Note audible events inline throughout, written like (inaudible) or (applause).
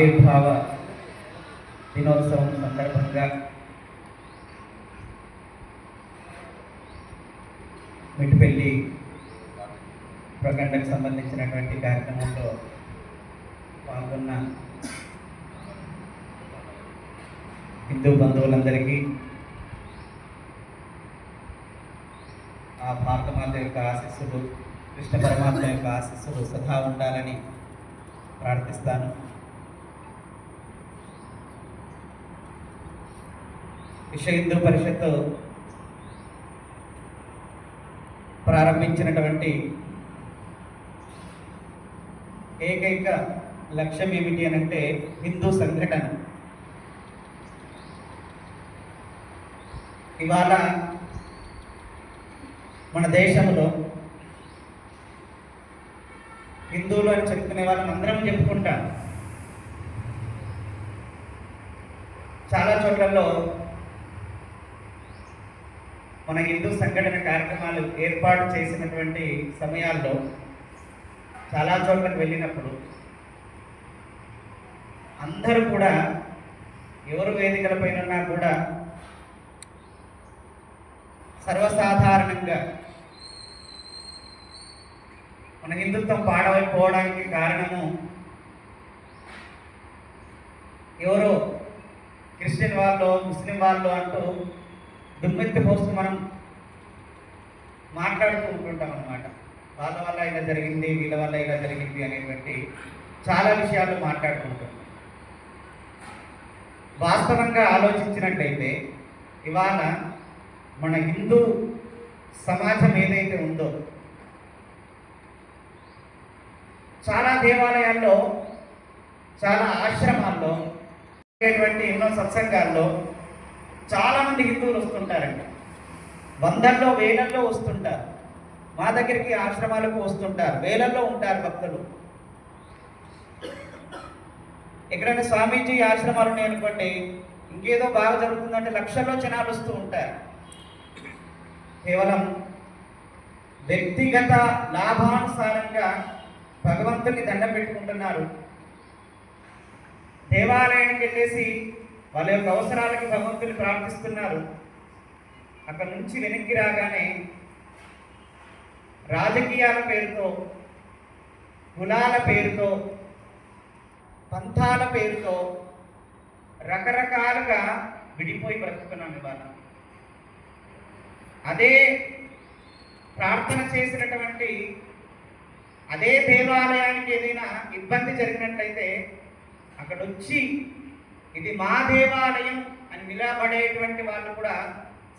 ఆవిర్భావ దినోత్సవం సందర్భంగా మిట్టిపల్లి ప్రకండకు సంబంధించినటువంటి కార్యక్రమంలో పాల్గొన్న హిందూ బంధువులందరికీ ఆ భారతమాత యొక్క ఆశీస్సులు కృష్ణ పరమాత్మ యొక్క ఆశీస్సులు సదా ఉండాలని ప్రార్థిస్తాను. విశ్వ హిందూ పరిషత్తు ప్రారంభించినటువంటి ఏకైక లక్ష్యం ఏమిటి అని అంటే హిందూ సంఘటన. ఇవాళ మన దేశంలో హిందువులు అని చెప్పుకునే వాళ్ళని అందరం చెప్పుకుంటాం. చాలా చోట్లలో మన హిందూ సంఘటన కార్యక్రమాలు ఏర్పాటు చేసినటువంటి సమయాల్లో చాలా చోట్లకు వెళ్ళినప్పుడు అందరూ కూడా ఎవరు వేదికలపైన ఉన్నా కూడా సర్వసాధారణంగా మన హిందుత్వం పాడవైపోవడానికి కారణము ఎవరో క్రిస్టియన్ వాళ్ళు ముస్లిం వాళ్ళు అంటూ దుమ్మెత్తి పోస్తూ మనం మాట్లాడుతూ ఉంటుంటాం అనమాట వాళ్ళ వల్ల ఇలా జరిగింది వీళ్ళ వల్ల ఇలా జరిగింది అనేటువంటి చాలా విషయాలు మాట్లాడుకుంటాం. వాస్తవంగా ఆలోచించినట్లయితే ఇవాళ మన హిందూ సమాజం ఏదైతే ఉందో చాలా దేవాలయాల్లో చాలా ఆశ్రమాల్లో ఎన్నో సత్సంగాల్లో చాలామంది హిందువులు వస్తుంటారండి. వందల్లో వేలల్లో వస్తుంటారు. మా దగ్గరికి ఆశ్రమాలకు వస్తుంటారు. వేలల్లో ఉంటారు భక్తులు. ఎక్కడైనా స్వామీజీ ఆశ్రమాలు ఉన్నాయి అనుకోండి ఇంకేదో బాగా జరుగుతుందంటే లక్షల్లో జనాలు వస్తూ ఉంటారు. కేవలం వ్యక్తిగత లాభానుసారంగా భగవంతుని దండం పెట్టుకుంటున్నారు. దేవాలయానికి వెళ్ళేసి వాళ్ళ యొక్క అవసరాలకి భగవంతుని ప్రార్థిస్తున్నారు. అక్కడ నుంచి వెనక్కి రాగానే రాజకీయాల పేరుతో కులాల పేరుతో పంథాల పేరుతో రకరకాలుగా విడిపోయి బ్రతుకుతున్నాం ఇవాళ. అదే ప్రార్థన చేసినటువంటి అదే దేవాలయానికి ఏదైనా ఇబ్బంది జరిగినట్లయితే అక్కడొచ్చి ఇది మా దేవాలయం అని నిలబడేటువంటి వాళ్ళు కూడా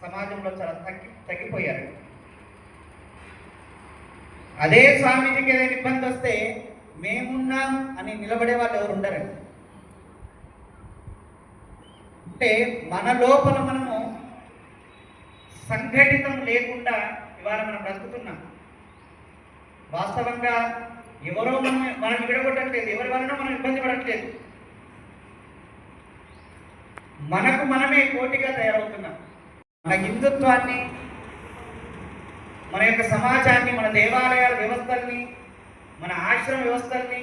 సమాజంలో చాలా తగ్గి తగ్గిపోయారు. అదే స్వామీజీకి ఏదైనా ఇబ్బంది వస్తే మేమున్నాం అని నిలబడే వాళ్ళు ఎవరు ఉండరండి. అంటే మన లోపల మనము సంఘటితం లేకుండా ఇవాళ మనం బ్రతుకుతున్నాం. వాస్తవంగా ఎవరో మనం మనం విడగొట్టట్లేదు ఎవరి వలన మనం ఇబ్బంది పడట్లేదు. మనకు మనమే కోటిగా తయారవుతున్నాం. మన హిందుత్వాన్ని మన యొక్క సమాజాన్ని మన దేవాలయాల వ్యవస్థల్ని మన ఆశ్రమ వ్యవస్థల్ని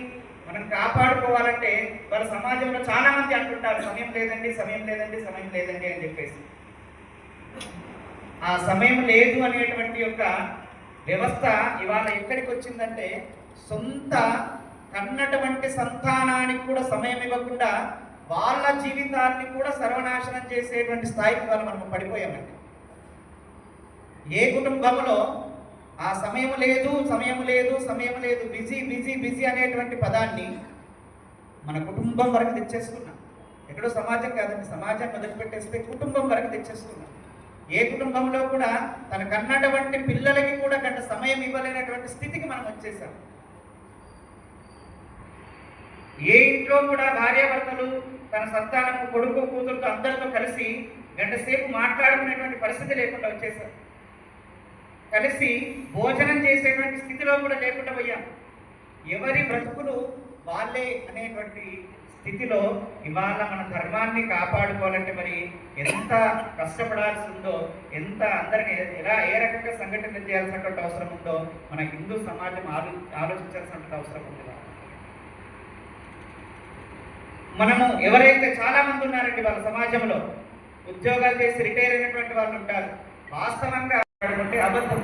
మనం కాపాడుకోవాలంటే వాళ్ళ సమాజంలో చాలా మంది అంటుంటారు సమయం లేదండి సమయం లేదండి సమయం లేదండి అని చెప్పేసి. ఆ సమయం లేదు అనేటువంటి యొక్క వ్యవస్థ ఇవాళ ఎక్కడికి వచ్చిందంటే సొంత కన్నటువంటి సంతానానికి కూడా సమయం ఇవ్వకుండా వాళ్ళ జీవితాన్ని కూడా సర్వనాశనం చేసేటువంటి స్థాయికి వాళ్ళు మనం పడిపోయామండి. ఏ కుటుంబంలో ఆ సమయం లేదు సమయం లేదు సమయం లేదు బిజీ బిజీ బిజీ అనేటువంటి పదాన్ని మన కుటుంబం వరకు తెచ్చేసుకున్నాం. ఎక్కడో సమాజం కాదండి సమాజం మొదలుపెట్టేస్తే కుటుంబం వరకు తెచ్చేసుకున్నాం. ఏ కుటుంబంలో కూడా తన కన్నటువంటి పిల్లలకి కూడా గంట సమయం ఇవ్వలేనటువంటి స్థితికి మనం వచ్చేసాం. ఏ ఇంట్లో కూడా భార్యాభర్తలు తన సంతానము కొడుకు కూతురుతో అందరితో కలిసి గంట సేపు మాట్లాడుకునేటువంటి పరిస్థితి లేకుండా వచ్చేసారు కలిసి భోజనం చేసేటువంటి స్థితిలో కూడా లేకుండా పోయాం. ఎవరి బ్రతుకులు వాళ్ళే అనేటువంటి స్థితిలో ఇవాళ మన ధర్మాన్ని కాపాడుకోవాలంటే మరి ఎంత కష్టపడాల్సి ఉందో ఎంత అందరిని ఎలా ఏ రకంగా సంఘటన చేయాల్సినటువంటి అవసరం ఉందో మన హిందూ సమాజం ఆలో ఆలోచించాల్సినటువంటి అవసరం ఉంది. మనము ఎవరైతే చాలా మంది ఉన్నారండి వాళ్ళ సమాజంలో ఉద్యోగాలు చేసి రిటైర్ అయినటువంటి వాళ్ళు ఉంటారు. వాస్తవంగా అంటే అబద్ధం.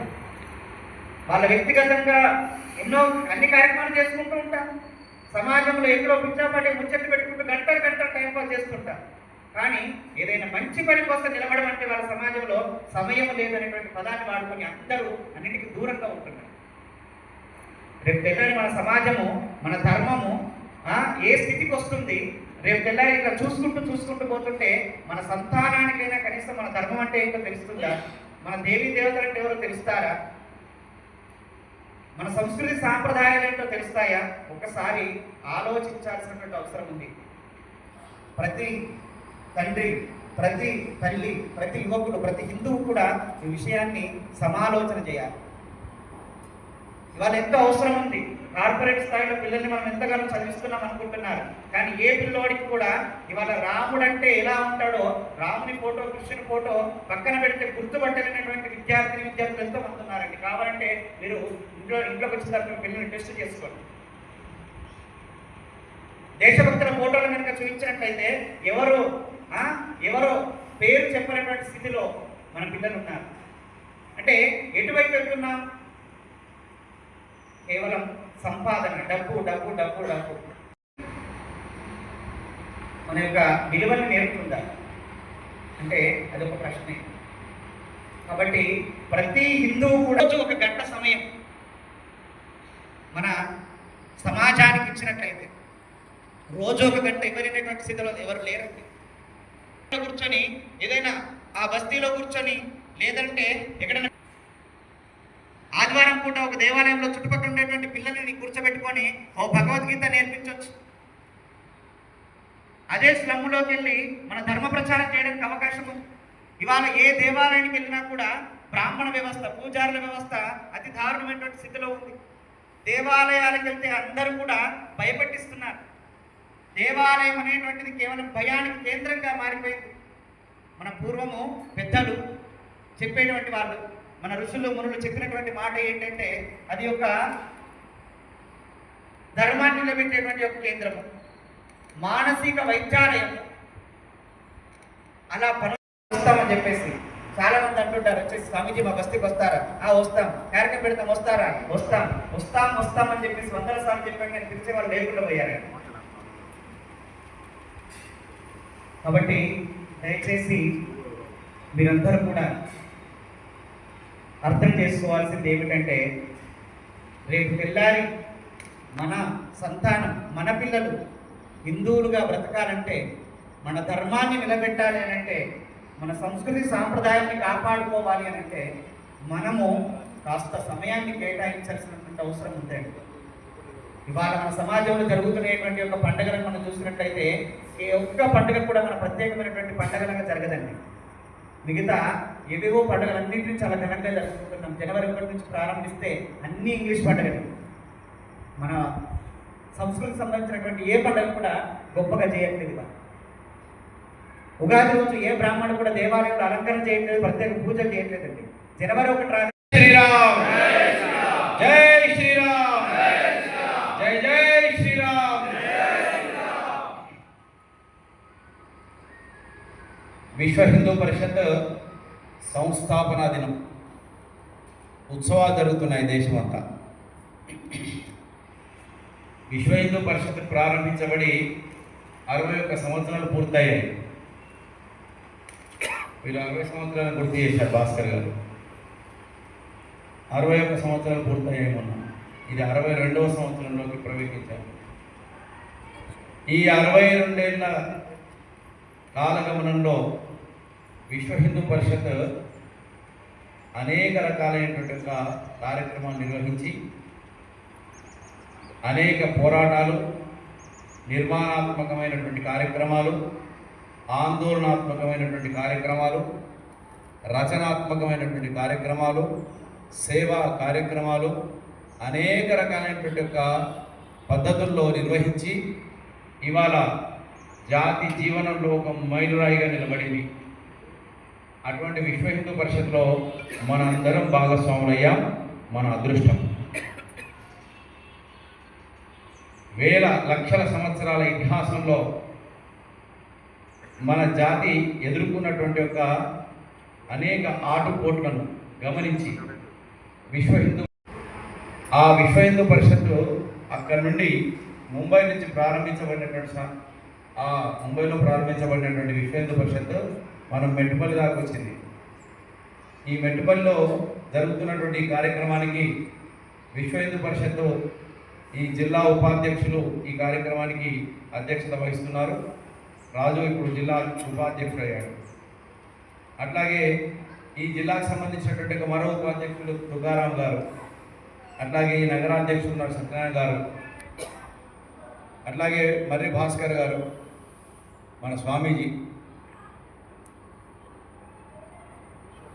వాళ్ళ వ్యక్తిగతంగా ఎన్నో అన్ని కార్యక్రమాలు చేసుకుంటూ ఉంటారు సమాజంలో ఎక్కడో పిచ్చాపాటి ముచ్చట్లు పెట్టుకుంటూ గంటలు గంటలు టైం పాస్ చేస్తుంటారు కానీ ఏదైనా మంచి పని కోసం నిలబడం అంటే వాళ్ళ సమాజంలో సమయం లేదనేటువంటి పదాన్ని వాడుకొని అందరూ అన్నిటికీ దూరంగా ఉంటున్నారు. రేపు తెల్లని మన సమాజము మన ధర్మము ఏ స్థితికి వస్తుంది? రేపు తెల్లారి ఇట్లా చూసుకుంటూ చూసుకుంటూ పోతుంటే మన సంతానానికైనా కనీసం మన ధర్మం అంటే ఏంటో తెలుస్తుందా? మన దేవీ దేవతలు అంటే ఎవరో తెలుస్తారా? మన సంస్కృతి సాంప్రదాయాలు ఏంటో తెలుస్తాయా? ఒకసారి ఆలోచించాల్సినటువంటి అవసరం ఉంది. ప్రతి తండ్రి ప్రతి తల్లి ప్రతి యువకుడు ప్రతి హిందువు కూడా ఈ విషయాన్ని సమాలోచన చేయాలి. ఇవాళ ఎంతో అవసరం ఉంది. కార్పొరేట్ స్థాయిలో పిల్లల్ని మనం ఎంతగానో చదివిస్తున్నాం అనుకుంటున్నారు. కానీ ఏ పిల్లోడికి కూడా ఇవాళ రాముడు అంటే ఎలా ఉంటాడో రాముని ఫోటో కృష్ణుని ఫోటో పక్కన పెడితే గుర్తుపట్టలేనటువంటి విద్యార్థిని విద్యార్థులు ఎంతో మంది ఉన్నారండి. కావాలంటే మీరు ఇంట్లో ఇంట్లోకి వచ్చిన తర్వాత పిల్లల్ని టెస్ట్ చేసుకోండి. దేశభక్తుల ఫోటోలు కనుక చూపించినట్లయితే ఎవరు ఎవరో పేరు చెప్పనటువంటి స్థితిలో మన పిల్లలు ఉన్నారు. అంటే ఎటువైపు వెళ్తున్నాం? కేవలం సంపాదన డబ్బు డబ్బు డబ్బు డబ్బు. మన యొక్క విలువను నేర్పుతుందా? అంటే అదొక ప్రశ్నే. కాబట్టి ప్రతి హిందువు కూడా ఒక గంట సమయం మన సమాజానికి ఇచ్చినట్లయితే రోజు ఒక గంట ఇవ్వలేనటువంటి స్థితిలో ఎవరు లేరండి. కూర్చొని ఏదైనా ఆ బస్తీలో కూర్చొని లేదంటే ఎక్కడైనా ఆదివారం పూట ఒక దేవాలయంలో చుట్టుపక్కల ఉండేటువంటి పిల్లల్ని కూర్చోబెట్టుకొని ఓ భగవద్గీత నేర్పించవచ్చు అదే స్లమ్లోకి వెళ్ళి మన ధర్మ ప్రచారం చేయడానికి అవకాశం ఉంది. ఇవాళ ఏ దేవాలయానికి వెళ్ళినా కూడా బ్రాహ్మణ వ్యవస్థ పూజారుల వ్యవస్థ అతి దారుణమైనటువంటి స్థితిలో ఉంది. దేవాలయాలకు వెళ్తే అందరూ కూడా భయపెట్టిస్తున్నారు. దేవాలయం అనేటువంటిది కేవలం భయానికి కేంద్రంగా మారిపోయింది. మన పూర్వము పెద్దలు చెప్పేటువంటి వాళ్ళు మన ఋషులు మునులు చెప్పినటువంటి మాట ఏంటంటే అది ఒక ధర్మాన్ని నిలబెట్టేటువంటి ఒక కేంద్రము. మానసిక వైద్యాలయం. అలా పనులు వస్తామని చెప్పేసి చాలా మంది అంటుంటారు వచ్చేసి స్వామీజీ మా బస్తీకి వస్తారా? ఆ వస్తాం. కార్యక్రమం పెడతాం వస్తారా? వస్తాం వస్తాం వస్తాం అని చెప్పేసి వందల సార్లు చెప్పాను కానీ పిలిచే వాళ్ళు లేకుండా పోయారు. కాబట్టి దయచేసి మీరందరూ కూడా అర్థం చేసుకోవాల్సింది ఏమిటంటే రేపు తెల్లారి మన సంతానం మన పిల్లలు హిందువులుగా బ్రతకాలంటే మన ధర్మాన్ని నిలబెట్టాలి అని అంటే మన సంస్కృతి సాంప్రదాయాన్ని కాపాడుకోవాలి అని అంటే మనము కాస్త సమయాన్ని కేటాయించాల్సినటువంటి అవసరం ఉందండి. ఇవాళ మన సమాజంలో జరుగుతున్నటువంటి ఒక పండుగలను మనం చూసినట్లయితే ఏ ఒక్క పండుగ కూడా మన ప్రత్యేకమైనటువంటి పండుగలుగా జరగదండి. మిగతా ఏవేవో పండుగలన్నింటినీ చాలా ఘనంగా జరుపుకుంటున్నాం. జనవరి ఒకటి నుంచి ప్రారంభిస్తే అన్ని ఇంగ్లీష్ పండుగలు మన సంస్కృతికి సంబంధించినటువంటి ఏ పండుగ కూడా గొప్పగా చేయట్లేదు ఉగాది రోజు ఏ బ్రాహ్మణుడు కూడా దేవాలయంలో అలంకరణ చేయట్లేదు ప్రత్యేక పూజలు చేయట్లేదండి. జనవరి ఒకటి రా శ్రీరామ్! జై శ్రీరామ్! జై జై శ్రీరామ్! విశ్వ హిందూ పరిషత్ సంస్థాపనా దినం. ఉత్సవాలు జరుగుతున్నాయి దేశమంతా. విశ్వ హిందూ పరిషత్ ప్రారంభించబడి అరవై ఒక్క సంవత్సరాలు పూర్తయ్యాయి. వీళ్ళు అరవై సంవత్సరాలు గుర్తు చేశారు భాస్కర్ గారు. అరవై ఒక్క సంవత్సరాలు పూర్తయ్యాయి మొన్న. ఇది అరవై రెండవ సంవత్సరంలోకి ప్రవేశించారు. ఈ అరవై రెండేళ్ళ కాలగమనంలో విశ్వ హిందూ పరిషత్ అనేక రకాలైనటువంటి కార్యక్రమాలు నిర్వహించి అనేక పోరాటాలు నిర్మాణాత్మకమైనటువంటి కార్యక్రమాలు ఆందోళనాత్మకమైనటువంటి కార్యక్రమాలు రచనాత్మకమైనటువంటి కార్యక్రమాలు సేవా కార్యక్రమాలు అనేక రకాలైనటువంటి యొక్క పద్ధతుల్లో నిర్వహించి ఇవాళ జాతి జీవనంలో ఒక మైలురాయిగా నిలబడింది. అటువంటి విశ్వ హిందూ పరిషత్లో మనందరం భాగస్వాములయ్యాం. మన అదృష్టం. వేల లక్షల సంవత్సరాల ఇతిహాసంలో మన జాతి ఎదుర్కొన్నటువంటి ఒక అనేక ఆటుపోట్లను గమనించి విశ్వ హిందూ ఆ విశ్వ హిందూ పరిషత్తు అక్కడ నుండి ముంబై నుంచి ప్రారంభించబడినటువంటి ఆ ముంబైలో ప్రారంభించబడినటువంటి విశ్వ హిందూ పరిషత్తు మనం మెట్టుపల్లి దాకా వచ్చింది. ఈ మెట్టుపల్లిలో జరుగుతున్నటువంటి కార్యక్రమానికి విశ్వ హిందూ పరిషత్తు ఈ జిల్లా ఉపాధ్యక్షులు ఈ కార్యక్రమానికి అధ్యక్షత వహిస్తున్నారు. రాజు ఇప్పుడు జిల్లా ఉపాధ్యక్షుడు అయ్యాడు అట్లాగే ఈ జిల్లాకు సంబంధించినటువంటి మరో ఉపాధ్యక్షులు తుకారాం గారు అట్లాగే ఈ నగరాధ్యక్షుడు ఉన్నారు సత్యనారాయణ గారు అట్లాగే మర్రి భాస్కర్ గారు మన స్వామీజీ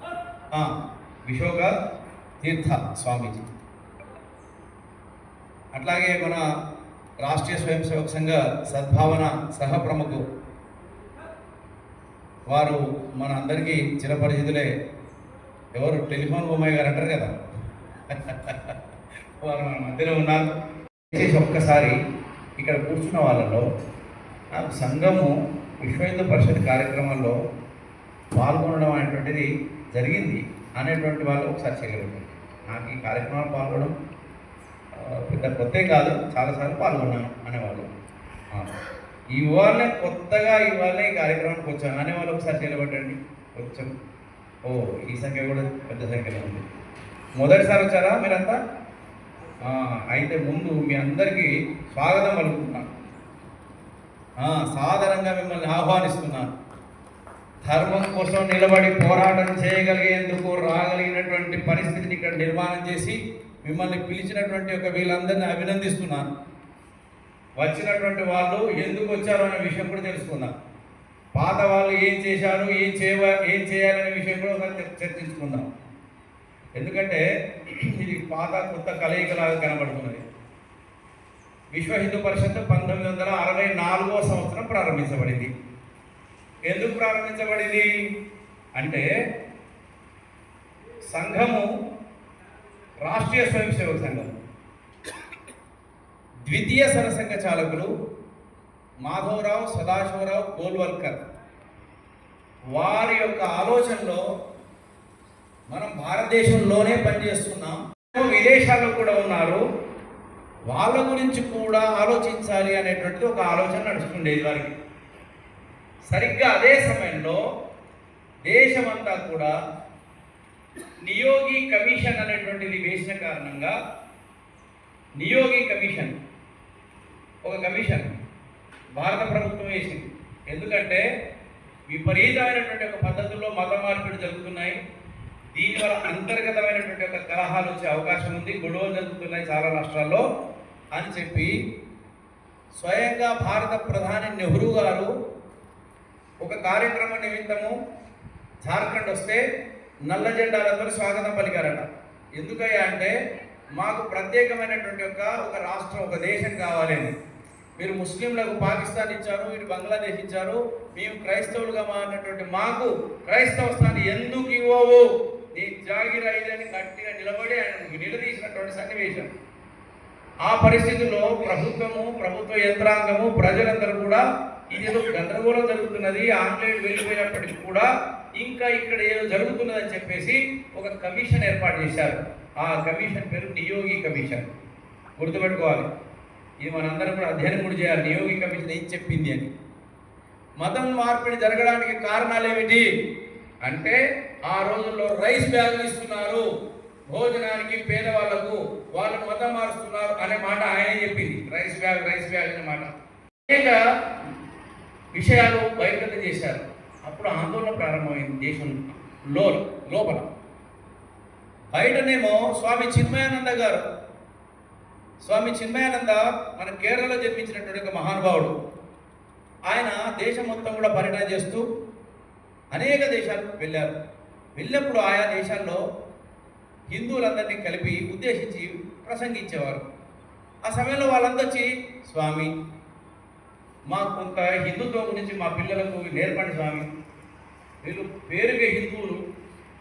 ఆ, విశోక తీర్థ స్వామీజీ. అట్లాగే మన రాష్ట్రీయ స్వయం సేవక సంఘ సద్భావన సహప్రముఖు వారు మన అందరికీ చిరపరిచితులే. ఎవరు? టెలిఫోన్ బొమ్మాయి గారు అంటారు కదా. (laughs) వారు మన మధ్యలో ఉన్నారు. చేసి ఒక్కసారి ఇక్కడ కూర్చున్న వాళ్ళలో నాకు సంఘము విశ్వ హిందూ పరిషత్ కార్యక్రమంలో పాల్గొనడం అనేటువంటిది జరిగింది అనేటువంటి వాళ్ళు ఒకసారి చేయగలుగుతారు నాకు ఈ కార్యక్రమాలు పాల్గొనడం పెద్ద కొత్త కాదు చాలాసార్లు పాల్గొన్నాను అనేవాళ్ళు. ఆ, ఇవాళ కొత్తగా ఇవాళ ఈ కార్యక్రమానికి వచ్చాను అనేవాళ్ళు ఒకసారి నిలబడండి కొంచెం ఓ ఈ సంఖ్య కూడా పెద్ద సంఖ్యలో ఉంది. మొదటిసారి వచ్చారా మీరంతా? అయితే ముందు మీ అందరికీ స్వాగతం పలుకుతున్నాను. సాధారణంగా మిమ్మల్ని ఆహ్వానిస్తున్నాను. ధర్మం కోసం నిలబడి పోరాటం చేయగలిగేందుకు రాగలిగినటువంటి పరిస్థితిని ఇక్కడ నిర్మాణం చేసి మిమ్మల్ని పిలిచినటువంటి ఒక వీళ్ళందరినీ అభినందిస్తున్నాను. వచ్చినటువంటి వాళ్ళు ఎందుకు వచ్చారు అనే విషయం కూడా తెలుసుకుందాం. పాత వాళ్ళు ఏం చేశారు ఏం చేయ ఏం చేయాలనే విషయం కూడా ఒకసారి చర్చించుకుందాం. ఎందుకంటే ఇది పాత కొత్త కలయికలాగా కనబడుతున్నది. విశ్వ హిందూ పరిషత్ పంతొమ్మిది వందల అరవై నాలుగో సంవత్సరం ప్రారంభించబడింది. ఎందుకు ప్రారంభించబడింది? అంటే సంఘము రాష్ట్రీయ స్వయం సేవక సంఘం. ద్వితీయ సరసంఘ చాలకులు మాధవరావు సదాశివరావు గోల్వల్కర్ వారి యొక్క ఆలోచనలో మనం భారతదేశంలోనే పనిచేస్తున్నాం. విదేశాల్లో కూడా ఉన్నారు వాళ్ళ గురించి కూడా ఆలోచించాలి అనేటువంటి ఒక ఆలోచన నడుచుకుండేది వారికి. సరిగ్గా అదే సమయంలో దేశమంతా కూడా నియోగి కమిషన్ అనేటువంటిది వేసిన కారణంగా నియోగి కమిషన్ ఒక కమిషన్ భారత ప్రభుత్వం వేసింది. ఎందుకంటే విపరీతమైనటువంటి ఒక పద్ధతుల్లో మత మార్పిడి జరుగుతున్నాయి. దీనివల్ల అంతర్గతమైనటువంటి ఒక కలహాలు వచ్చే అవకాశం ఉంది. గొడవలు జరుగుతున్నాయి చాలా రాష్ట్రాల్లో అని చెప్పి స్వయంగా భారత ప్రధాని నెహ్రూ గారు ఒక కార్యక్రమ నిమిత్తము జార్ఖండ్ వస్తే నల్ల జెండాలతో స్వాగతం పలికారట. ఎందుకయ్యా అంటే మాకు ప్రత్యేకమైనటువంటి ఒక ఒక రాష్ట్రం ఒక దేశం కావాలని. మీరు ముస్లింలకు పాకిస్తాన్ ఇచ్చారు మీరు బంగ్లాదేశ్ ఇచ్చారు మేము క్రైస్తవులుగా మారినటువంటి మాకు క్రైస్తవ స్థానం ఎందుకు ఇవ్వవు? నీ జాగిర ఇదని గట్టిగా నిలబడి ఆయన నిలదీసినటువంటి సన్నివేశం. ఆ పరిస్థితుల్లో ప్రభుత్వము ప్రభుత్వ యంత్రాంగము ప్రజలందరూ కూడా ఇది ఏదో గందరగోళం జరుగుతున్నది ఆన్లైన్ వెళ్ళిపోయినప్పటికీ కూడా ఇంకా ఇక్కడ ఏదో జరుగుతున్నదని చెప్పేసి ఒక కమిషన్ ఏర్పాటు చేశారు. ఆ కమిషన్ పేరు నియోగి కమిషన్. గుర్తుపెట్టుకోవాలి. ఇది మనందరం కూడా అధ్యయనం కూడా చేయాలి. నియోగి కమిషన్ ఏం చెప్పింది అని. మతం మార్పిడి జరగడానికి కారణాలు ఏమిటి అంటే ఆ రోజుల్లో రైస్ బ్యాగులు ఇస్తున్నారు. భోజనానికి పేదవాళ్ళకు వాళ్ళు మతం మారుస్తున్నారు అనే మాట ఆయనే చెప్పింది. రైస్ బ్యాగ్ రైస్ బ్యాగ్ అనే మాట. విషయాలు బహిర్గతం చేశారు. అప్పుడు ఆందోళన ప్రారంభమైంది దేశం లో లోపల. బయటనేమో స్వామి చిన్మయానంద గారు. స్వామి చిన్మయానంద మన కేరళలో జన్మించినటువంటి ఒక మహానుభావుడు. ఆయన దేశం మొత్తం కూడా పర్యటన చేస్తూ అనేక దేశాలకు వెళ్ళారు. వెళ్ళినప్పుడు ఆయా దేశాల్లో హిందువులందరినీ కలిపి ఉద్దేశించి ప్రసంగించేవారు. ఆ సమయంలో వాళ్ళందరూ వచ్చి స్వామి మాకు కొంత హిందుత్వం గురించి మా పిల్లలకు నేర్పండి స్వామి. వీళ్ళు పేరుగా హిందువులు.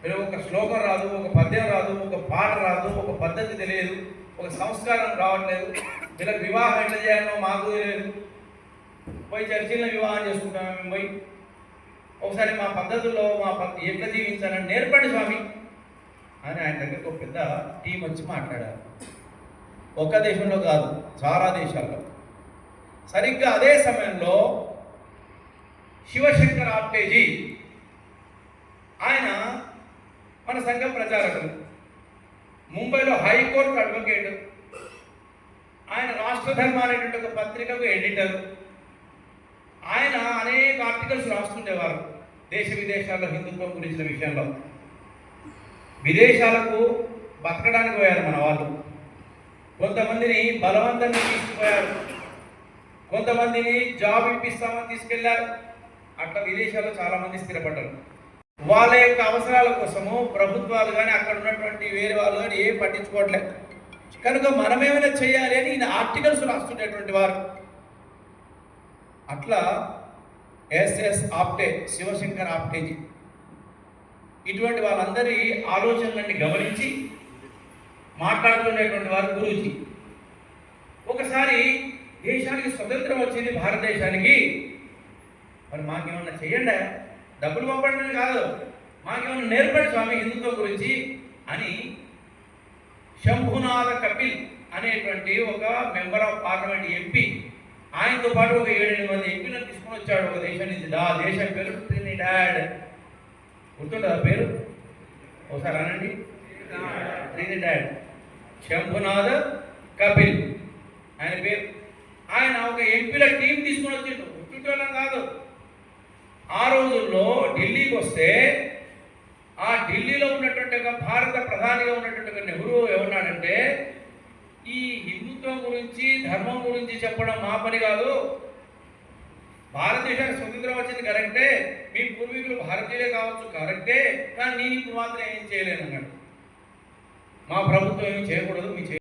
వీళ్ళు ఒక శ్లోకం రాదు ఒక పద్యం రాదు ఒక పాట రాదు ఒక పద్ధతి తెలియదు ఒక సంస్కారం రావట్లేదు. వీళ్ళకి వివాహం ఎట్లా చేయాలో మాకు తెలియదు. పోయి చర్చిలో వివాహం చేసుకుంటాం మేము పోయి. ఒకసారి మా పద్ధతుల్లో మా పద్ధ ఎట్లా జీవించాలని నేర్పండి స్వామి. అని ఆయన దగ్గరకు ఒక పెద్ద టీం వచ్చి మాట్లాడారు. ఒక్క దేశంలో కాదు చాలా దేశాల్లో. సరిగ్గా అదే సమయంలో శివశంకర్ ఆప్టేజీ ఆయన మన సంఘం ప్రచారకులు ముంబైలో హైకోర్టు అడ్వకేట్. ఆయన రాష్ట్ర ధర్మ అనేటువంటి ఒక పత్రికకు ఎడిటర్. ఆయన అనేక ఆర్టికల్స్ రాస్తుండేవారు. దేశ విదేశాల్లో హిందుత్వం గురించిన విషయంలో. విదేశాలకు బతకడానికి పోయారు మన వాళ్ళు. కొంతమందిని బలవంతంగా తీసుకుపోయారు. కొంతమందిని జాబ్ ఇప్పిస్తామని తీసుకెళ్ళారు అట్లా విదేశాల్లో చాలా మంది స్థిరపడ్డారు. వాళ్ళ యొక్క అవసరాల కోసము ప్రభుత్వాలు కానీ అక్కడ ఉన్నటువంటి వేరే వాళ్ళు కానీ ఏం పట్టించుకోవట్లేదు. కనుక మనం ఏమైనా చేయాలి అని ఈయన ఆర్టికల్స్ రాస్తుండేటువంటి వారు. అట్లా ఎస్ఎస్ ఆప్టే శివశంకర్ ఆప్టేజీ. ఇటువంటి వాళ్ళందరి ఆలోచనలన్నీ గమనించి మాట్లాడుతున్నటువంటి వారు గురూజీ. ఒకసారి దేశానికి స్వతంత్రం వచ్చింది భారతదేశానికి. మరి మాకేమన్నా చెయ్యండి? డబ్బులు పంపడం కాదు మాకేమన్నా నేర్పండి స్వామి హిందుత్వం గురించి అని శంభునాథ కపిల్ అనేటువంటి ఒక మెంబర్ ఆఫ్ పార్లమెంట్ ఎంపీ ఆయనతో పాటు ఒక ఏడెనిమిది మంది ఎంపీలను తీసుకొని వచ్చాడు ఒక దేశం నుంచి. ఆ దేశం పేరు ట్రినిడాడ్ గుర్తుంటుందా పేరు? ఒకసారి అనండి. ట్రినిడాడ్ శంభునాథ కపిల్. ఆయన పేరు? ఆయన ఒక ఎంపీల టీం తీసుకొని వచ్చిండు. గుర్తుంటోళ్ళం కాదు. ఆ రోజుల్లో ఢిల్లీకి వస్తే ఆ ఢిల్లీలో ఉన్నటువంటి ఒక భారత ప్రధానిగా ఉన్నటువంటి ఒక నెహ్రూ ఏమన్నాడంటే ఈ హిందుత్వం గురించి ధర్మం గురించి చెప్పడం మా పని కాదు. భారతదేశానికి స్వతంత్రం వచ్చింది కరెక్టే. మీ పూర్వీకులు భారతీయులే కావచ్చు కరెక్టే. కానీ నేను ఇప్పుడు మాత్రం ఏం చేయలేను అన్నాడు మా ప్రభుత్వం ఏం చేయకూడదు మీ